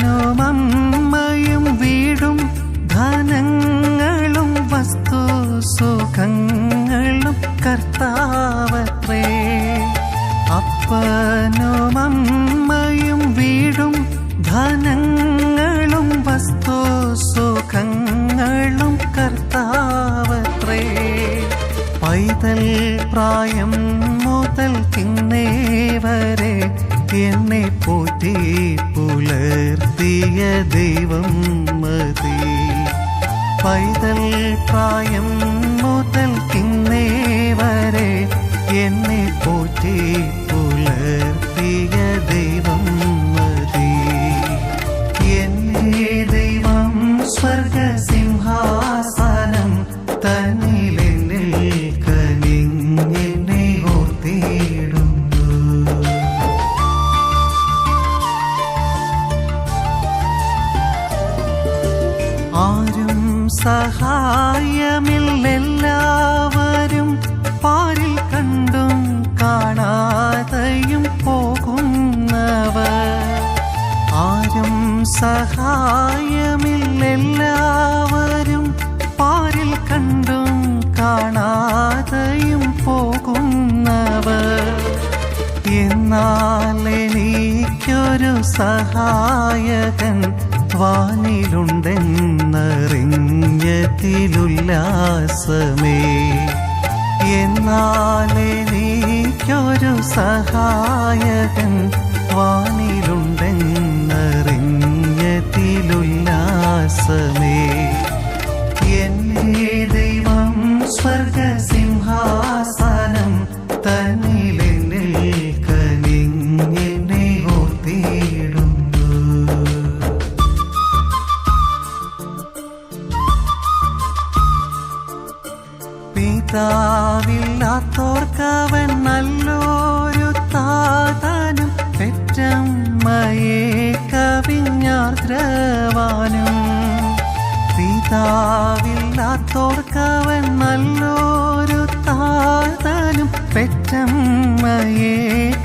അപ്പനും അമ്മയും വീടും ധനങ്ങളും വസ്തു സുഖങ്ങളും കർത്താവത്രേ. അപ്പനും അമ്മയും വീടും ധനങ്ങളും വസ്തു സുഖങ്ങളും കർത്താവത്രേ. പൈതൽ പ്രായം മുതൽ തിന്നേ വരെ എന്നെ പോറ്റി പുലർത്തിയ ദൈവം മതി. പൈതൽ പ്രായം മുതൽ കിന്നേ വരെ എന്നെ പോറ്റി പുലർത്തിയ ദൈവം മതി. എന്നെ ദൈവം സ്വർഗസിംഹാസനം തന്നിലെന്നിൽ ആരും സഹായമില്ലെല്ലാവരും പാരിൽ കണ്ടും കാണാതെയും പോകുന്നവർ. ആരും സഹായമില്ലെല്ലാവരും പാരിൽ കണ്ടും കാണാതെയും പോകുന്നവർ. എന്നാൽ എനിക്കൊരു സഹായകൻ വാനിലുണ്ടെന്നറിഞ്ഞതിലുല്ലാസമേ എന്നാൽ എനിക്കൊരു സഹായകൻ വാനിലുണ്ടെന്നറിഞ്ഞതിലുല്ലാസമേ. എന്നെ ദൈവം സ്വർഗസിംഹാസനം തന്നിലെന്നിൽ പിതാവില്ലാത്തോർക്കവൻ നല്ലൊരു താതാനും പെറ്റമ്മയെ കവിഞ്ഞാർദ്രവാനും പിതാവില്ലാത്തോർക്കവൻ നല്ലൊരു താതാനും പെറ്റമ്മയെ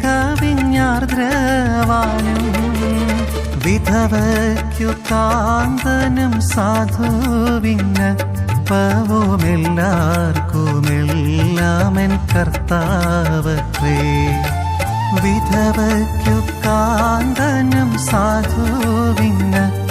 കവിഞ്ഞാർദ്രവാനും വിധവയ്ക്കു കാന്തനും സാധുവിന്ന പവുമെല്ലാർക്കുമെല്ലാമൻ കർത്താവത്രേ. വിധവയ്ക്കു കാന്തനും സാധുവിന്ന